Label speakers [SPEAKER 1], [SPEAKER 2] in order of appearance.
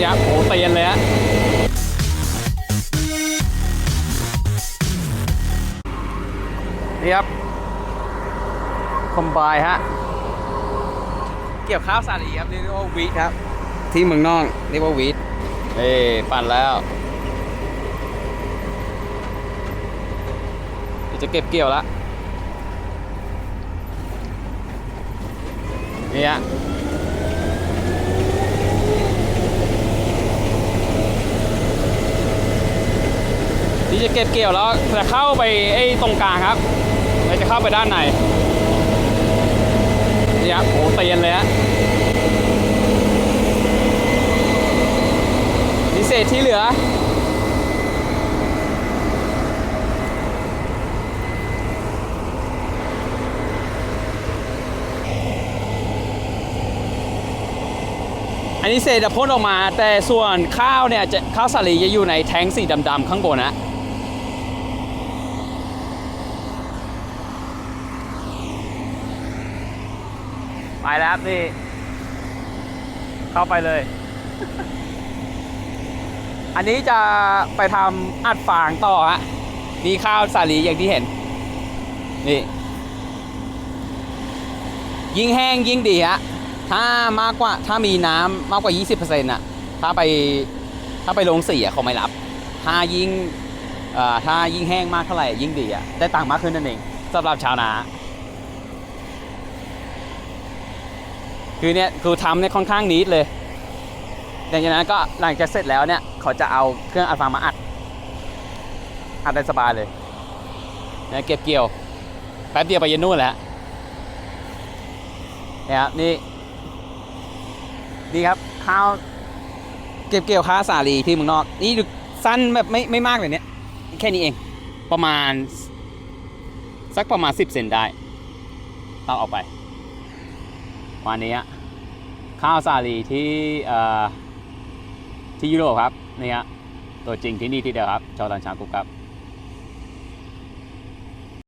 [SPEAKER 1] นี่ครับโอ้เตียนเลยฮะนี่ครับ คอมไบฮะ เกี่ยวข้าวสาลีครับเรียกว่าวีทครับ ที่เมืองนอกเรียกว่าวีทเอ้ปั่นแล้วเดี๋ยวจะเก็บเกี่ยวแล้วนี่ฮะ จะเก็บเกี่ยวแล้วจะเข้าไปไอ้ตรงกลางครับเราจะเข้าไปด้านในนี่ครับโอ้เตียนเลยฮะพิเศษที่เหลืออันนี้เศษจะพ่นออกมา แต่ส่วนข้าวเนี่ยจะข้าวสาลีจะอยู่ในแท้งสีดำๆข้างบนนะ ไปแล้วครับนี่ เข้าไปเลย อันนี้จะไปทำอัดฟางต่อฮะนี่ข้าวสาลีอย่างที่เห็น นี่ ยิ่งแห้งยิ่งดีฮะถ้ามากกว่าถ้ามีน้ำมากกว่า 20%น่ะถ้าไปถ้าไปลงสีอะเขาไม่รับ ถ้ายิ่งถ้ายิ่งแห้งมากเท่าไหร่ยิ่งดีอะได้ตังค์มากขึ้นนั่นเองสำหรับชาวนา คือเนี่ยคือทำเนี่ยค่อนข้างนิดเลยหลังจากนั้นก็หลังจากเสร็จแล้วเนี่ยเขาจะเอาเครื่องอัดฟางมาอัด อัดได้สบายเลยเนี่ยเก็บเกี่ยวแป๊บเดียวไปย็นนู่นแหละเนี่ยครับนี่นี่ครับข้าวเก็บเกี่ยวข้าวสาลีที่เมืองนอก นี่ดูสั้นแบบไม่ไม่มากเลยเนี่ยแค่นี้เองประมาณ สักประมาณ 10 เซนได้ตัดออกไป วันนี้ข้าวสาลีที่ที่ยุโรปครับนี่ฮะตัวจริงที่นี่ที่เดียวครับจอร์แดนชากุกครับ